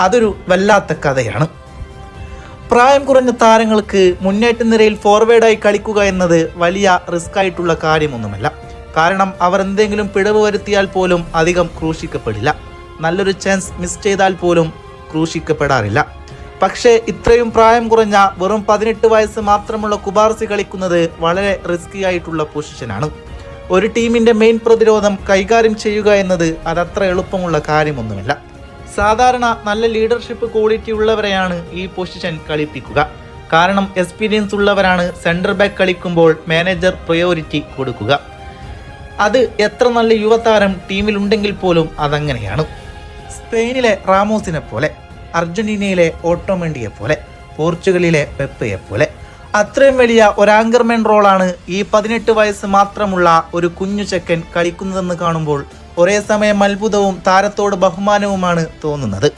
അതൊരു വല്ലാത്ത കഥയാണ്. പ്രായം കുറഞ്ഞ താരങ്ങൾക്ക് മുന്നേറ്റ നിരയിൽ ഫോർവേഡായി കളിക്കുക എന്നത് വലിയ റിസ്ക് ആയിട്ടുള്ള കാര്യമൊന്നുമല്ല. കാരണം അവർ എന്തെങ്കിലും പിഴവ് വരുത്തിയാൽ പോലും അധികം ക്രൂശിക്കപ്പെടില്ല. നല്ലൊരു ചാൻസ് മിസ് ചെയ്താൽ പോലും ക്രൂശിക്കപ്പെടാറില്ല. പക്ഷേ ഇത്രയും പ്രായം കുറഞ്ഞ വെറും പതിനെട്ട് വയസ്സ് മാത്രമുള്ള കുബാർസി കളിക്കുന്നത് വളരെ റിസ്കി ആയിട്ടുള്ള പൊസിഷനാണ് ഒരു ടീമിന്റെ മെയിൻ പ്രതിരോധം കൈകാര്യം ചെയ്യുക എന്നത് അതത്ര എളുപ്പമുള്ള കാര്യമൊന്നുമല്ല. സാധാരണ നല്ല ലീഡർഷിപ്പ് ക്വാളിറ്റി ഉള്ളവരെയാണ് ഈ പൊസിഷൻ കളിപ്പിക്കുക. കാരണം എക്സ്പീരിയൻസ് ഉള്ളവരാണ് സെന്റർ ബാക്ക് കളിക്കുമ്പോൾ മാനേജർ പ്രയോറിറ്റി കൊടുക്കുക. അത് എത്ര നല്ല യുവതാരം ടീമിലുണ്ടെങ്കിൽ പോലും അതങ്ങനെയാണ്. സ്പെയിനിലെ റാമോസിനെ പോലെ അർജന്റീനയിലെ ഓട്ടോമെൻഡിയെ പോലെ പോർച്ചുഗലിലെ പെപ്പയെ പോലെ അത്രയും വലിയ ഒരു ആങ്കർമാൻ റോളാണ് ഈ പതിനെട്ട് വയസ്സ് മാത്രമുള്ള ഒരു കുഞ്ഞു ചെക്കൻ കളിക്കുന്നതെന്ന് കാണുമ്പോൾ ഒരേ സമയം അത്ഭുതവും താരത്തോട് ബഹുമാനവുമാണ് തോന്നുന്നത്.